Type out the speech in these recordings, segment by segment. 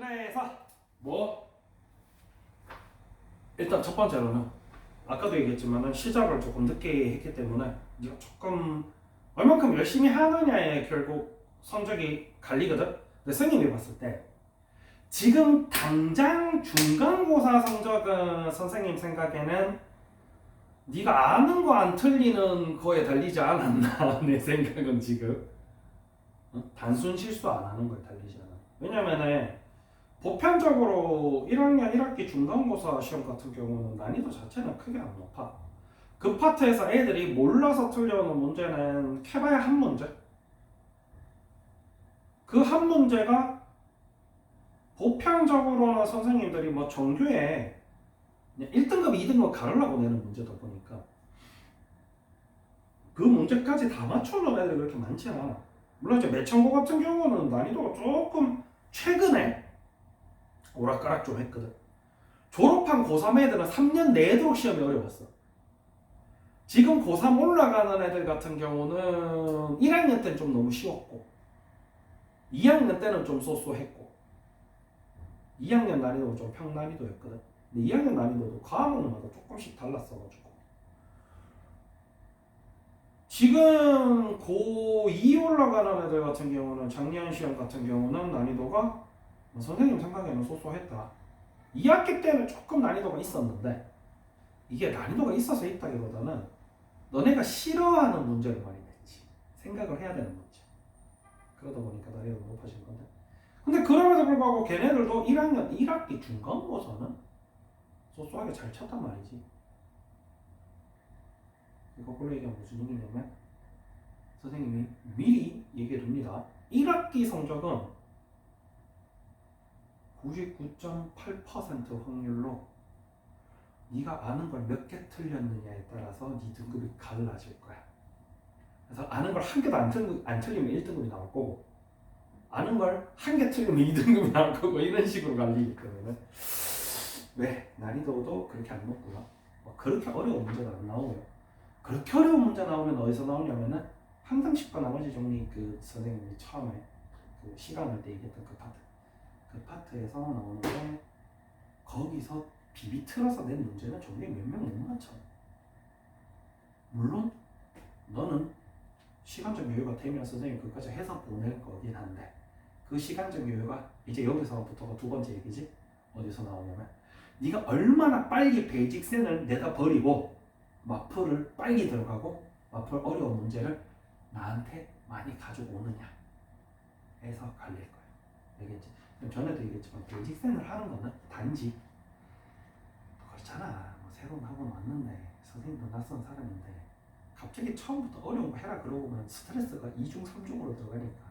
그래서 뭐 일단 첫 번째로는 아까도 얘기했지만은 시작을 조금 늦게 했기 때문에 네가 조금 얼만큼 열심히 하느냐에 결국 성적이 갈리거든. 근데 선생님이 봤을 때 지금 당장 중간고사 성적은 선생님 생각에는 네가 아는 거 안 틀리는 거에 달리지 않았나 내 생각은 지금 어? 단순 실수 안 하는 거에 달리지 않아. 왜냐면은 보편적으로 1학년 1학기 중간고사 시험 같은 경우는 난이도 자체는 크게 안 높아. 그 파트에서 애들이 몰라서 틀려오는 문제는 캐봐야 한 문제. 그 한 문제가 보편적으로는 선생님들이 뭐 정규에 1등급, 2등급 가르려고 내는 문제다 보니까 그 문제까지 다 맞춰놓은 애들이 그렇게 많지 않아. 물론 이제 매천고 같은 경우는 난이도가 조금 최근에 오락가락 좀 했거든. 졸업한 고3 애들은 3년 내도록 시험이 어려웠어. 지금 고3 올라가는 애들 같은 경우는 1학년 때는 좀 너무 쉬웠고 2학년 때는 좀 쏘쏘했고 2학년 난이도가 좀 평난이도였거든. 근데 2학년 난이도도 과목마다 조금씩 달랐어가지고 지금 고2 올라가는 애들 같은 경우는 작년 시험 같은 경우는 난이도가 뭐 선생님 생각에는 쏘쏘했다. 2학기 때는 조금 난이도가 있었는데 이게 난이도가 있어서 있다기보다는 너네가 싫어하는 문제를 많이 냈지. 생각을 해야 되는 문제. 그러다 보니까 난이도가 높아진 건데. 근데 그럼에도 불구하고 걔네들도 1학년 1학기 중간고사는 소소하게 잘 쳤단 말이지. 거꾸로 얘기하면 무슨 얘기냐면 선생님이 미리 얘기해 둡니다. 1학기 성적은 99.8% 확률로 네가 아는 걸 몇 개 틀렸느냐에 따라서 네 등급이 갈라질 거야. 그래서 아는 걸 한 개도 안, 틀, 안 틀리면 1등급이 나올 거고 아는 걸 한 개 틀리면 2등급이 나올 거고 이런 식으로 갈리기 때문에 왜 난이도도 그렇게 안 높고요. 뭐 그렇게 어려운 문제가 안 나오고요. 그렇게 어려운 문제 나오면 어디서 나오냐면은 항상식과 나머지 정리 그 선생님이 처음에 그 시간을 때 얘기했던 그 파트 그 파트에서 나오는데 거기서 비비 틀어서 낸 문제는 정말 몇명 못 맞춰. 물론 너는 시간적 여유가 되면 선생님 그까지 해서 보낼 거긴 한데 그 시간적 여유가 이제 여기서부터가 두 번째 얘기지 어디서 나오냐면 네가 얼마나 빨리 베이직 센을 내다 버리고 마플을 빨리 들어가고 마플 어려운 문제를 나한테 많이 가지고 오느냐 해서 갈릴 거야 알겠지? 전에도 얘기했지만 베이직센을 하는 거는 단지 그렇잖아 뭐 새로운 학원 왔는데 선생님도 낯선 사람인데 갑자기 처음부터 어려운 거 해라 그러고 보면 스트레스가 2중 3중으로 들어가니까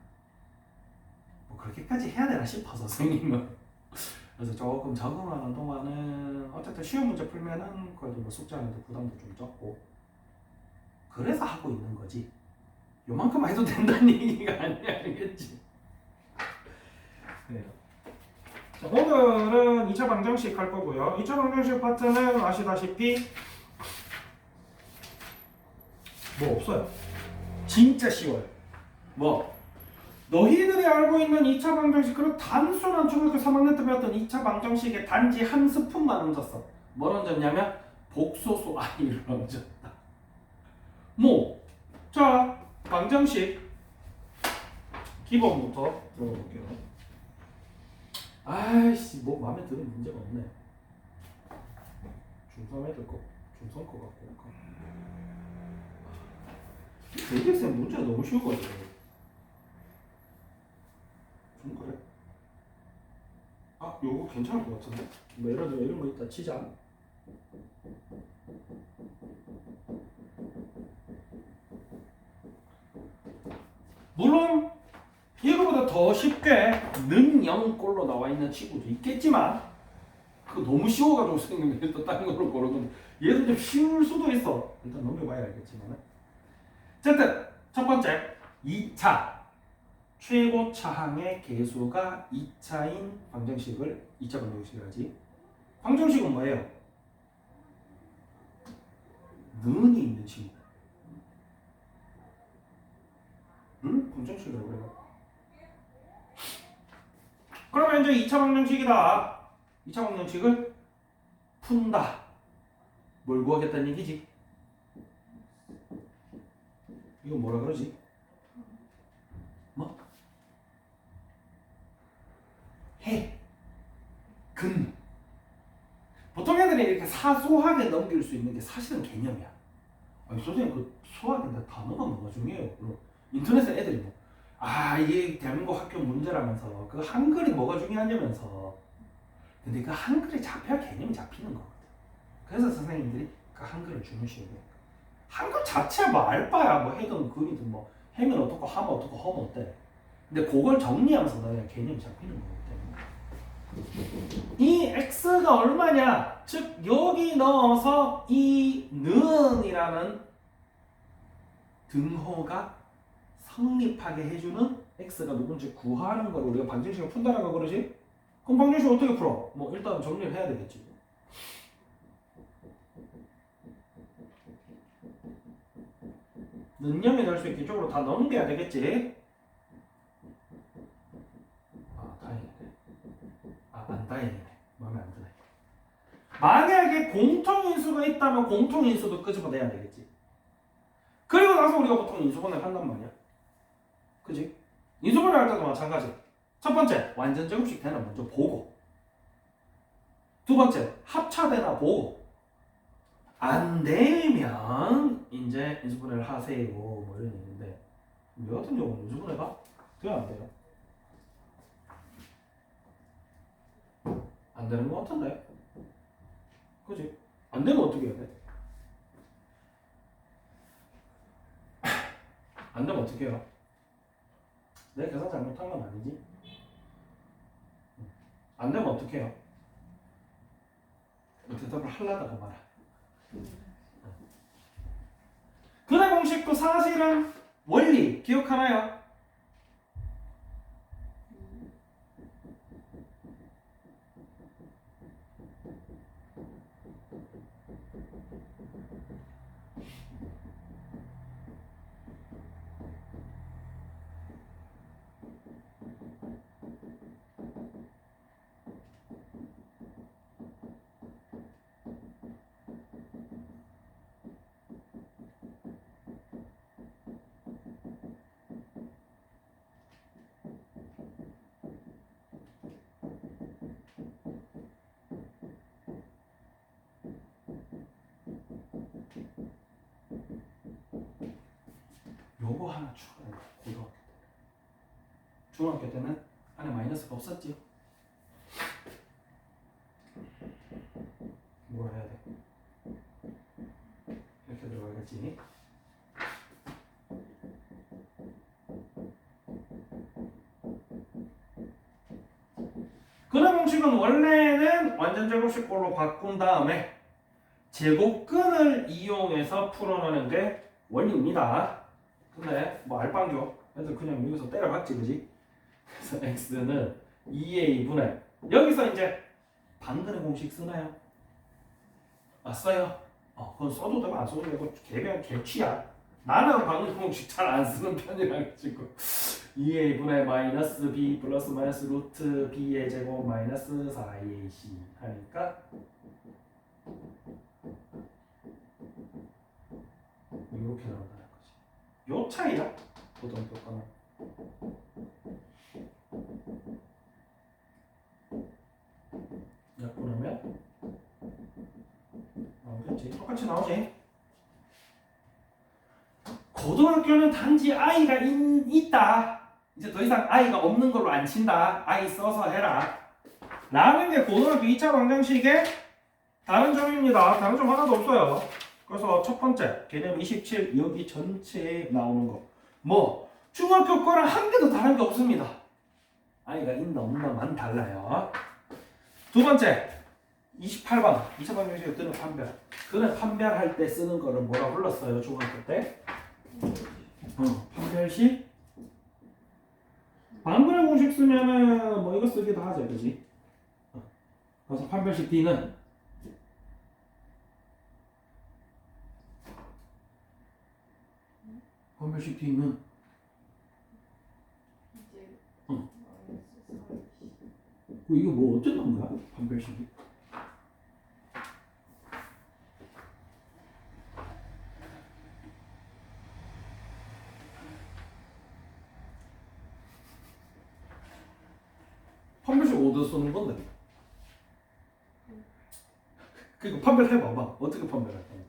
뭐 그렇게까지 해야 되나 싶어서 선생님은 그래서 조금 적응하는 동안은 어쨌든 시험 문제 풀면은 그래도 뭐 숙제하는데 부담도 좀 적고 그래서 하고 있는 거지 요만큼만 해도 된다는 얘기가 아니야 알겠지? 네. 자, 오늘은 2차 방정식 할 거고요 2차 방정식 파트는 아시다시피 뭐 없어요 진짜 쉬워요 뭐 너희들이 알고 있는 2차 방정식은 단순한 중학교 3학년 때 배웠던 2차 방정식에 단지 한 스푼만 얹었어. 뭘 얹었냐면 복소수 i를 얹었다. 뭐, 자, 방정식 기본부터 들어볼게요. 아이씨, 뭐 마음에 드는 문제가 없네. 중3 애들 거, 중3 거 갖고 올까? 대기학생 문제가 너무 쉬워가지고. 좀 그래. 아, 요거 괜찮을 것 같은데? 뭐 예를 들어 이런 거 있다 치자. 물론 더 쉽게 는 0꼴로 나와 있는 친구도 있겠지만 그 너무 쉬워가지고 선생님이 일단 다른 걸로 고르면 얘도 좀 쉬울 수도 있어. 일단 넘겨봐야 알겠지만 어쨌든 첫 번째 2차 최고 차항의 개수가 2차인 방정식을 2차 방정식을 하지. 방정식은 뭐예요? 는이 있는 친구. 응? 방정식이라고 해요. 그러면 이제 2차 방정식이다. 2차 방정식을 푼다. 뭘 구하겠다는 얘기지? 이거 뭐라 그러지? 뭐? 해. 근. 보통 애들이 이렇게 사소하게 넘길 수 있는 게 사실은 개념이야. 아니, 선생님, 그 수학인데 단어가 뭐가 중요해요? 그럼 인터넷에 애들이 뭐, 아, 이게 대한민국 학교 문제라면서 그 한글이 뭐가 중요하냐면서. 근데 그 한글이 잡혀야 개념이 잡히는 거거든. 그래서 선생님들이 그 한글을 중요시해요. 한글 자체야 뭐 알 바야 뭐 해든 글이든 뭐 해면 어떻고 하면 어떻고 하면 어때. 근데 그걸 정리하면서 너네 개념이 잡히는 때문에. 이 x가 얼마냐? 즉 여기 넣어서 이 는이라는 등호가 성립하게 해주는 x가 누군지 구하는 걸 우리가 방정식을 푼다는 거 그러지? 그럼 방정식 어떻게 풀어? 뭐 일단 정리를 해야 되겠지. 능력이 될 수 있게 이쪽으로 다 넘겨야 되겠지? 아 다행이네. 아안 다행이네. 마음에 안 드네. 만약에 공통인수가 있다면 공통인수도 끄집어내야 되겠지. 그리고 나서 우리가 보통 인수분해를 한단 말이야. 그지? 인수분해 할 때도 마찬가지. 첫 번째, 완전 제곱식 되나 먼저 보고. 두 번째, 합차되나 보고. 안 되면 이제 인수분해를 하세요. 뭐 이런 얘기인데 우리 같은 경우는 인수분해가 돼야 안 돼요? 안 되는 것 같은데. 그지? 안 되면 어떻게 해야 돼? 안 되면 어떻게 해요? 내 계산 잘못한 건 아니지? 안 되면 어떻게 해요? 대답을 하려다가 말아. 근해 공식도 사실은 원리 기억하나요? 요거 하나 추가해 고등학교 때 중학교 때는 안에 마이너스가 없었지. 뭐라 해야 돼? 이렇게 들어가겠지? 근해 공식은 원래는 완전 제곱식꼴로 바꾼 다음에 제곱근을 이용해서 풀어내는 게 원리입니다. 근데 뭐 알빵교 애들 그냥 여기서 때려박지 그지? 그래서 x는 2a 분의 여기서 이제 반근의 공식 쓰나요? 아 써요? 어 그건 써도 되고 안 써도 되고 개별 개취야 나는 반근 공식 잘 안 쓰는 편이라 가지고 2a 분의 마이너스 b 플러스 마이너스 루트 b의 제곱 마이너스 4ac 하니까 이렇게 나온다는 거지. 요 차이야 고등학교 거는. 약분하면 나오겠지. 똑같이 나오지. 고등학교는 단지 아이가 인, 있다. 이제 더 이상 아이가 없는 걸로 안 친다. 아이 써서 해라. 라는 게 고등학교 2차 방정식의 다른 점입니다. 다른 점 하나도 없어요. 그래서 첫 번째 개념 27 여기 전체에 나오는 거. 뭐 중학교 거랑 한 개도 다른 게 없습니다. 아이가 있나 없나만 달라요. 두 번째 28번 2차 방정식의 뜨는 판별. 그는 판별할 때 쓰는 거를 뭐라 불렀어요 중학교 때? 어, 판별식 방분의 공식 쓰면은 뭐 이거 쓰기도 하죠, 그지? 어. 그래서 판별식 D는 D는 이제 응. 마이너스 4 어, 이거 뭐 어쨌던 거야? 판별식이? 판별식 어디서 쓰는 건데? 그니까 판별해봐봐. 어떻게 판별할 거야?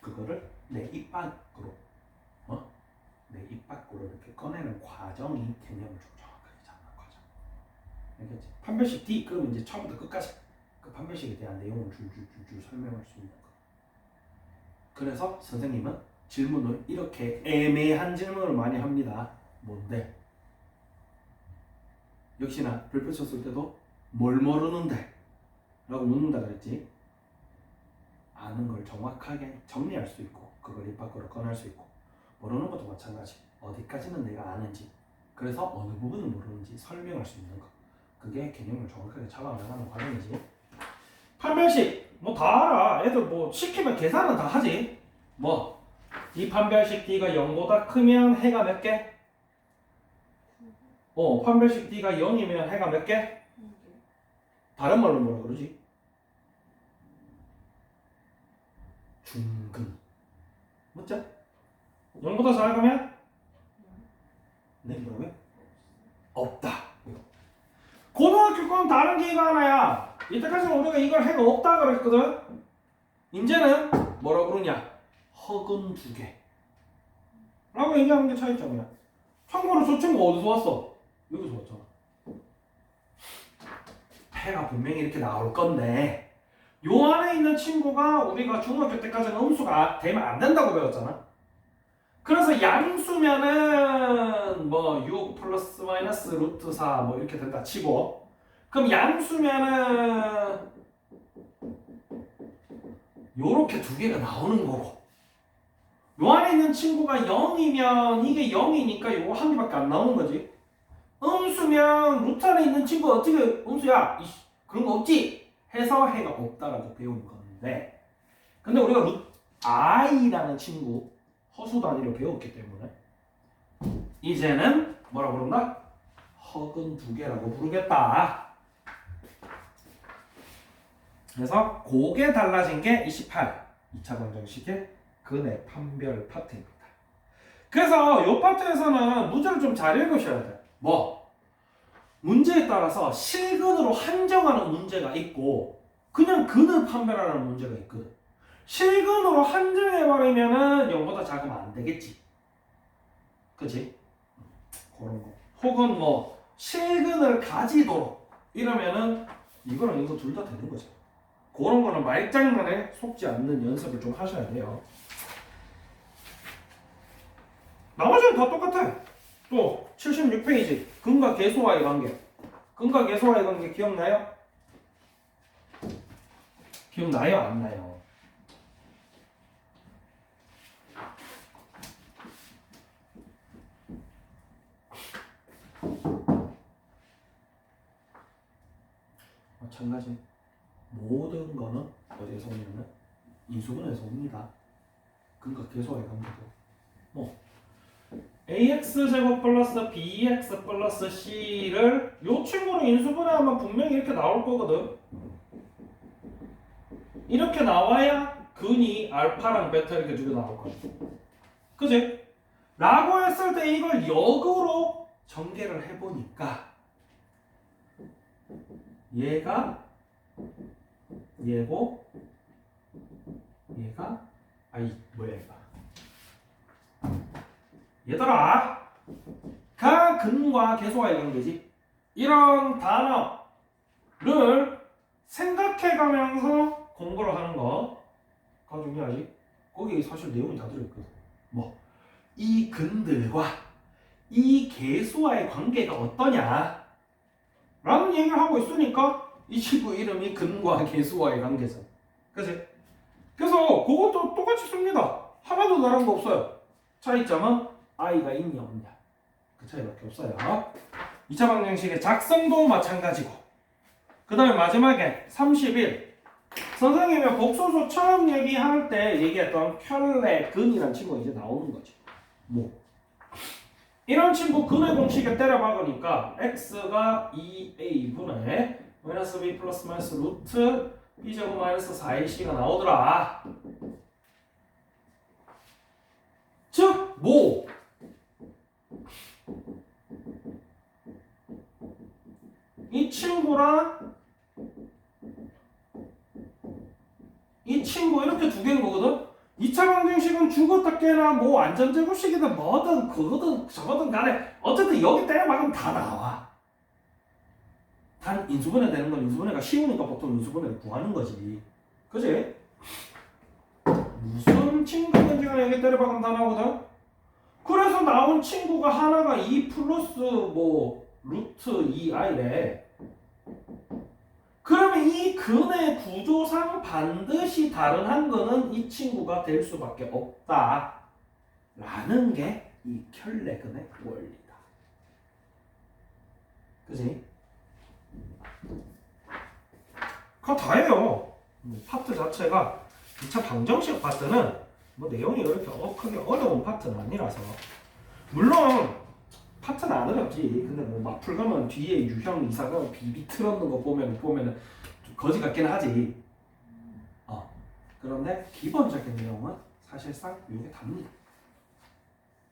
그거를 내 입 밖으로 어? 내 입 밖으로 이렇게 꺼내는 과정이 개념을 좀 정확하게 잡는 과정. 알겠지? 판별식 D 그러면 이제 처음부터 끝까지 그 판별식에 대한 내용을 줄줄줄줄 설명할 수 있는 거. 그래서 선생님은 질문을 이렇게 애매한 질문을 많이 합니다. 뭔데? 역시나 별표 쳤을 때도 뭘 모르는데? 라고 묻는다 그랬지. 아는 걸 정확하게 정리할 수 있고 그걸 입 밖으로 꺼낼 수 있고 모르는 것도 마찬가지 어디까지는 내가 아는지 그래서 어느 부분을 모르는지 설명할 수 있는 것 그게 개념을 정확하게 잡아나가는 과정이지 판별식 뭐 다 알아 애들 뭐 시키면 계산은 다 하지 뭐 이 판별식 D가 0보다 크면 해가 몇 개? 어 판별식 D가 0이면 해가 몇 개? 다른 말로 뭐라 그러지? 중근 맞죠? 0보다 작으면 네 뭐라고요? 없다 고등학교 건 다른 기가 하나야. 이때까지는 우리가 이걸 해가 없다 그랬거든. 이제는 뭐라 그러냐? 허근 두개. 라고 얘기하는 게 차이점이야. 참고로 저 친구 어디서 왔어? 여기서 왔잖아. 해가 분명히 이렇게 나올 건데 요 안에 있는 친구가 우리가 중학교 때까지는 음수가 되면 안 된다고 배웠잖아. 그래서 양수면은 뭐 6 플러스 마이너스 루트 4 뭐 이렇게 된다 치고. 그럼 양수면은 요렇게 두 개가 나오는 거고. 요 안에 있는 친구가 0이면 이게 0이니까 요거 한 개밖에 안 나오는 거지. 음수면 루트 안에 있는 친구가 어떻게 음수야? 이씨, 그런 거 없지? 해서 해가 없다라고 배운 건데. 근데 우리가 루 i라는 친구 허수 단위로 배웠기 때문에 이제는 뭐라고 부른다? 허근 두 개라고 부르겠다 그래서 그게 달라진 게 28 2차 방정식의 근의 판별 파트입니다 그래서 이 파트에서는 문제를 좀 잘 읽으셔야 돼 뭐? 문제에 따라서 실근으로 한정하는 문제가 있고 그냥 근을 판별하는 문제가 있거든. 실근으로 한정해버리면은 0보다 작으면 안 되겠지. 그치? 그런 거. 혹은 뭐 실근을 가지도록 이러면은 이거랑 이거 둘 다 되는 거죠. 그런 거는 말장난에 속지 않는 연습을 좀 하셔야 돼요. 나머지는 다 똑같아. 또 76페이지 근과 계수와의 관계 근과 계수와의 관계 기억나요? 기억나요? 안 나요? 마찬가지 모든 거는 어디에서 오냐면 인수분해에서 옵니다 근과 계수와의 관계도 뭐 ax 제곱 플러스 bx 플러스 c를 요 친구를 인수분해하면 분명히 이렇게 나올 거거든. 이렇게 나와야 근이 알파랑 베타 이렇게 두 개 나올 거야. 그지? 라고 했을 때 이걸 역으로 전개를 해보니까 얘가 얘고 얘가 아이 뭐야 얘가 얘들아 가 근과 계수와의 관계지. 이런 단어를 생각해가면서 공부를 하는 거가 중요하지. 거기 사실 내용이 다 들어있거든. 뭐 이 근들과 이 계수와의 관계가 어떠냐 라는 얘기를 하고 있으니까 이 친구 이름이 근과 계수와의 관계죠. 그치? 그래서 그것도 똑같이 씁니다. 하나도 다른 거 없어요. 차이점은 i가 있냐 없냐. 그 차이밖에 없어요. 2차 방정식의 작성도 마찬가지고. 그 다음에 마지막에 31 선생님이 복소수 처음 얘기할 때 얘기했던 켤레 근이라는 친구가 이제 나오는 거지. 뭐 이런 친구 근의 공식에 때려 박으니까 x가 2a분의 마이너스 b 플러스 마이너스 루트 b제곱 마이너스 4ac가 나오더라. 즉, 뭐? 이 친구랑 이 친구 이렇게 두 개인 거거든? 2차 방정식은 죽었다 깨나 뭐 안전제곱식이든 뭐든 그거든 저거든 간에 어쨌든 여기 때려 박으면 다 나와 단 인수분해 되는 건 인수분해가 쉬우니까 보통 인수분해를 구하는 거지 그지? 무슨 친구든지 간에 여기 때려 박으면 다 나오거든? 그래서 나온 친구가 하나가 2 플러스 뭐 루트 2i래 그러면 이 근의 구조상 반드시 다른 한 거는 이 친구가 될 수밖에 없다. 라는 게 이 켤레근의 원리다. 그지? 그거 다예요. 음, 파트 자체가 2차 방정식 파트는 뭐 내용이 그렇게 어, 크게 어려운 파트는 아니라서 물론 파트는 안 어렵지. 근데 뭐막 풀가면 뒤에 유형 이사가 비비 틀었는 거 보면 보면은 좀 거지 같긴 하지. 어. 그런데 기본적인 내용은 사실상 이게 답니다.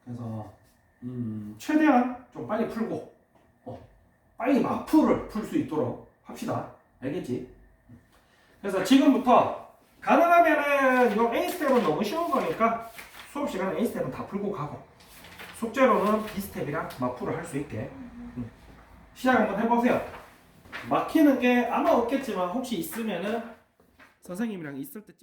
그래서 음, 최대한 좀 빨리 풀고 어, 빨리 마풀을 풀 수 있도록 합시다. 알겠지? 그래서 지금부터 가능하면은 이 A 스텝은 너무 쉬운 거니까 수업 시간에 A 스텝은 다 풀고 가고 숙제로는 B 스텝이랑 마풀을 할 수 있게 음. 시작 한번 해보세요. 막히는 게 아마 없겠지만 혹시 있으면은 선생님이랑 있을 때 찍.